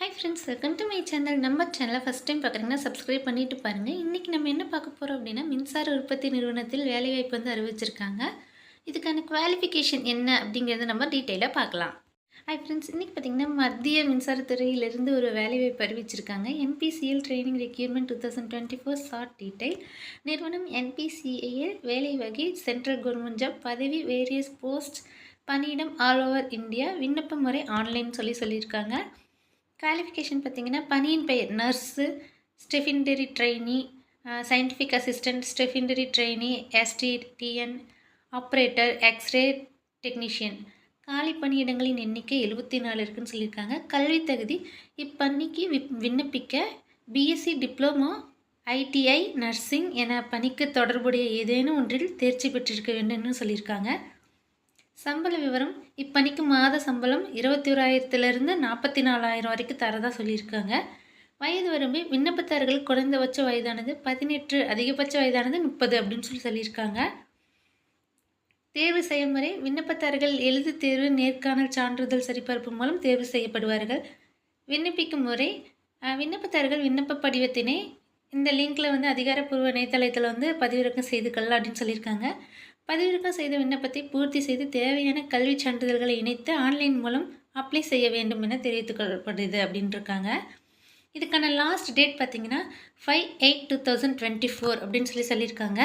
Hi friends welcome to my channel நம்ம சேனலை first time பார்க்குறீங்கன்னா சப்ஸ்கிரைப் பண்ணிட்டு பாருங்கள் இன்றைக்கி நம்ம என்ன பார்க்க போகிறோம் அப்படின்னா மின்சார உற்பத்தி நிறுவனத்தில் வேலைவாய்ப்பு வந்து அறிவிச்சிருக்காங்க. இதுக்கான குவாலிஃபிகேஷன் என்ன அப்படிங்கிறத நம்ம டீட்டெயிலாக பார்க்கலாம். ஹாய் ஃப்ரெண்ட்ஸ் இன்றைக்கி பார்த்திங்கன்னா மத்திய மின்சாரத்துறையிலிருந்து ஒரு வேலைவாய்ப்பு அறிவிச்சிருக்காங்க. NPCL training requirement two thousand twenty four short detail நிறுவனம் என்பிசிஏஎல் வேலை வகை சென்ட்ரல் கவர்மெண்ட் ஜாப் பதவி வேரியஸ் போஸ்ட் பணியிடம் ஆல் ஓவர் இந்தியா விண்ணப்ப முறை ஆன்லைன் சொல்லி சொல்லியிருக்காங்க. குவாலிஃபிகேஷன் பார்த்தீங்கன்னா பணியின் பெயர் nurse stipendiary trainee scientific assistant stipendiary trainee STDN operator X-ray technician காலி பணியிடங்களின் எண்ணிக்கை எழுபத்தி நாலு இருக்குதுன்னு சொல்லியிருக்காங்க. கல்வி தகுதி இப்பணிக்கு விப் விண்ணப்பிக்க பிஎஸ்சி டிப்ளமோ ஐடிஐ நர்சிங் என பணிக்கு தொடர்புடைய ஏதேனும் ஒன்றில் தேர்ச்சி பெற்றிருக்க வேண்டும்னு சொல்லியிருக்காங்க. சம்பள விவரம் இப்பணிக்கு மாத சம்பளம் இருபத்தி ஓராயிரத்துலேருந்து நாற்பத்தி நாலாயிரம் வரைக்கும் தரதாக சொல்லியிருக்காங்க. வயது வரம்பு விண்ணப்பத்தார்கள் குறைந்தபட்ச வயதானது பதினெட்டு அதிகபட்ச வயதானது முப்பது அப்படின்னு சொல்லி சொல்லியிருக்காங்க. தேர்வு செயல்முறை விண்ணப்பத்தார்கள் எழுது தேர்வு நேர்காணல் சான்றிதழ் சரிபார்ப்பு மூலம் தேர்வு செய்யப்படுவார்கள். விண்ணப்பிக்கும் முறை விண்ணப்பத்தார்கள் விண்ணப்ப படிவத்தினை இந்த லிங்கில் வந்து அதிகாரப்பூர்வ இணையதளத்தில் வந்து பதிவிறக்கம் செய்து கொள்ளலாம் அப்படின்னு சொல்லியிருக்காங்க. பதிவிறக்கம் செய்த விண்ணப்பத்தை பூர்த்தி செய்து தேவையான கல்வி சான்றிதழ்களை இணைத்து ஆன்லைன் மூலம் அப்ளை செய்ய வேண்டும் என தெரிவித்துக்கொள்ளப்படுது அப்படின்ட்டுருக்காங்க இதுக்கான லாஸ்ட் டேட் பார்த்தீங்கன்னா five eight two thousand twenty four அப்படின்னு சொல்லி சொல்லியிருக்காங்க.